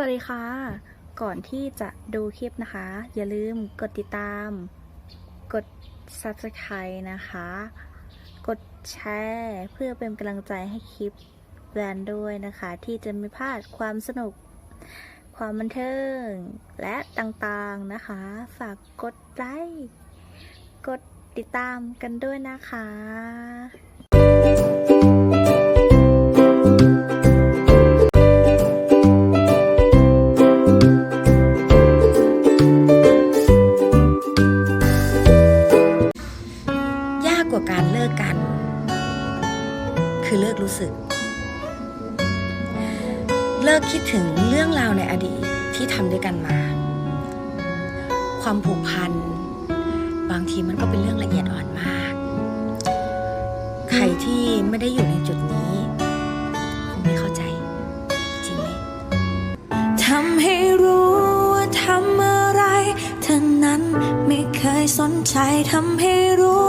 สวัสดีค่ะ ก่อนที่จะดูคลิปนะคะ อย่าลืมกดติดตาม กด subscribe นะคะ กดแชร์เพื่อเป็นกำลังใจให้คลิปแบรนด์ด้วยนะคะ ที่จะไม่พลาดความสนุก ความบันเทิง และต่างๆนะคะ ฝากกดไลค์ กดติดตามกันด้วยนะคะ กว่าการเลิกกัน คือเลิกรู้สึก เลิกคิดถึงเรื่องราวในอดีตที่ทำด้วยกันมา ความผูกพัน บางทีมันก็เป็นเรื่องละเอียดอ่อนมาก ใครที่ไม่ได้อยู่ในจุดนี้คงไม่เข้าใจ จริงไหมทำให้รู้ว่าทำอะไรเท่านั้นไม่เคยสนใจทำให้รู้